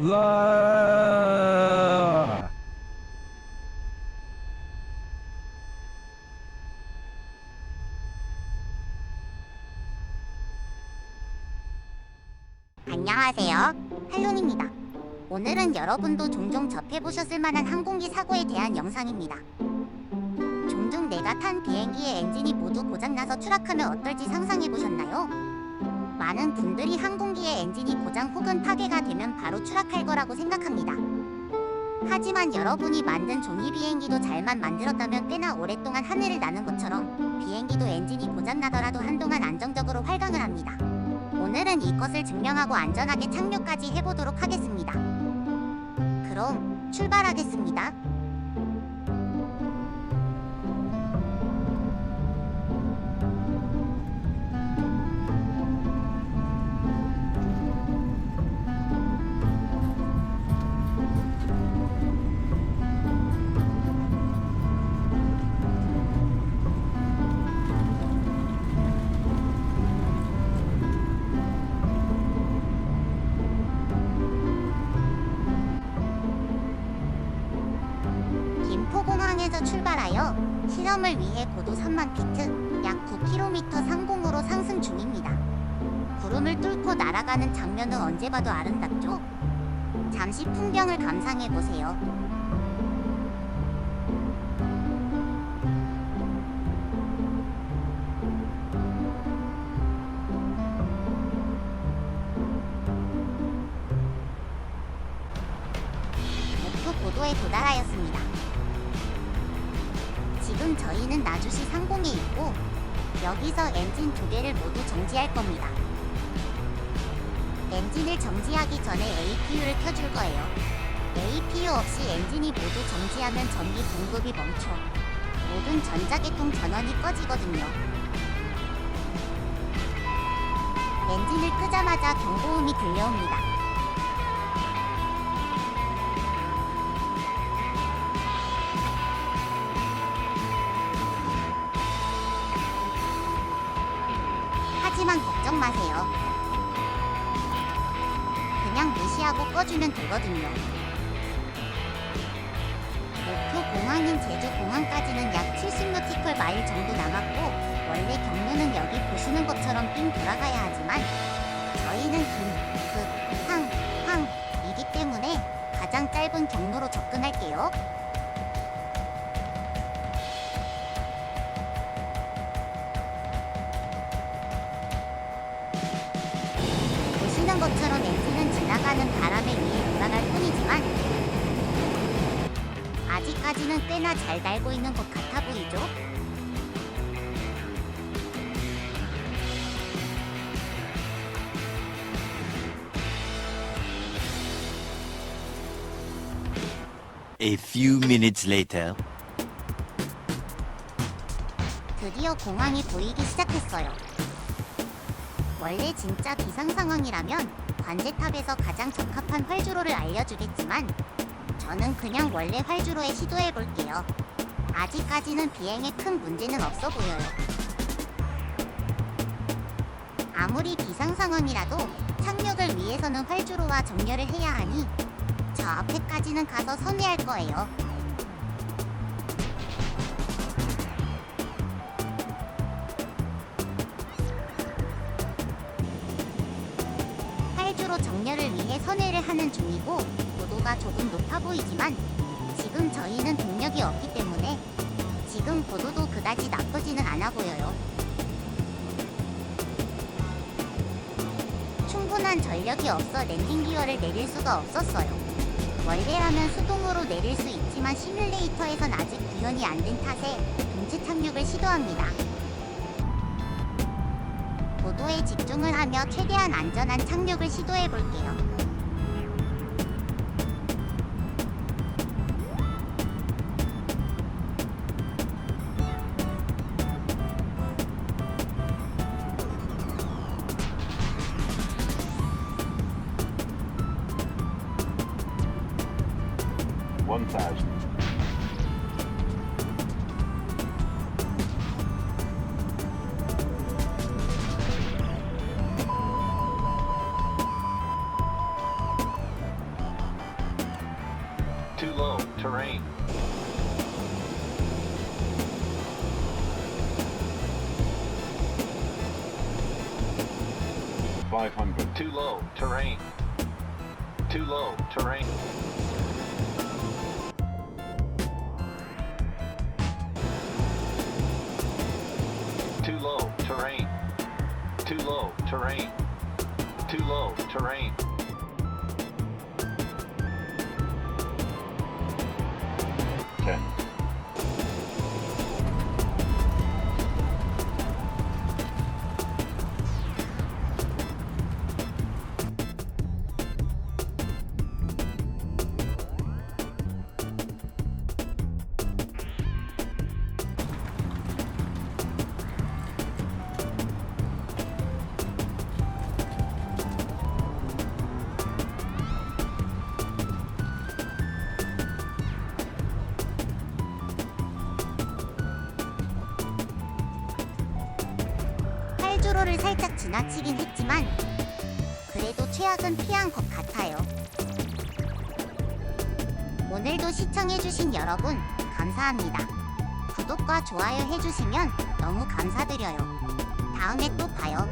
라. 안녕하세요. 할론입니다. 오늘은 여러분도 종종 접해보셨을 만한 항공기 사고에 대한 영상입니다. 종종 내가 탄 비행기의 엔진이 모두 고장나서 추락하면 어떨지 상상해보셨나요? 많은 분들이 항공기의 엔진이 고장 혹은 파괴가 되면 바로 추락할 거라고 생각합니다. 하지만 여러분이 만든 종이 비행기도 잘만 만들었다면 꽤나 오랫동안 하늘을 나는 것처럼 비행기도 엔진이 고장나더라도 한동안 안정적으로 활강을 합니다. 오늘은 이것을 증명하고 안전하게 착륙까지 해보도록 하겠습니다. 그럼 출발하겠습니다. 포공항에서 출발하여 실험을 위해 고도 3만 피트, 약 9km 상공으로 상승 중입니다. 구름을 뚫고 날아가는 장면은 언제 봐도 아름답죠? 잠시 풍경을 감상해 보세요. 목표 고도에 도달하였습니다. 지금 저희는 나주시 상공에 있고 여기서 엔진 두 개를 모두 정지할 겁니다. 엔진을 정지하기 전에 APU를 켜줄 거예요. APU 없이 엔진이 모두 정지하면 전기 공급이 멈춰 모든 전자계통 전원이 꺼지거든요. 엔진을 끄자마자 경보음이 들려옵니다. 걱정 마세요. 그냥 무시하고 꺼주면 되거든요. 목표 공항인 제주 공항까지는 약 70노티컬 마일 정도 남았고 원래 경로는 여기 보시는 것처럼 빙 돌아가야 하지만 저희는 그, 그, 항, 항이기 때문에 가장 짧은 경로로 접근할게요. 보시는 것처럼 엔진은 지나가는 바람에 위에 돌아갈 뿐이지만 아직까지는 꽤나 잘 달고 있는 것 같아 보이죠? A few minutes later. 드디어 공항이 보이기 시작했어요. 원래 진짜 비상 상황이라면 관제탑에서 가장 적합한 활주로를 알려주겠지만 저는 그냥 원래 활주로에 시도해 볼게요. 아직까지는 비행에 큰 문제는 없어 보여요. 아무리 비상 상황이라도 착륙을 위해서는 활주로와 정렬을 해야 하니 저 앞에까지는 가서 선회할 거예요. 정렬을 위해 선회를 하는 중이고 고도가 조금 높아 보이지만 지금 저희는 동력이 없기 때문에 지금 고도도 그다지 나쁘지는 않아 보여요. 충분한 전력이 없어 랜딩 기어를 내릴 수가 없었어요. 원래라면 수동으로 내릴 수 있지만 시뮬레이터에선 아직 구현이 안 된 탓에 동지 착륙을 시도합니다. 고도에 집중을 하며 최대한 안전한 착륙을 시도해 볼게요. One thousand. Low. Terrain. Five hundred. Too low. Terrain. Too low. Terrain. Too low. Terrain. Too low. Terrain. Too low. Terrain. 활주로를 살짝 지나치긴 했지만 그래도 최악은 피한 것 같아요. 오늘도 시청해주신 여러분 감사합니다. 구독과 좋아요 해주시면 너무 감사드려요. 다음에 또 봐요.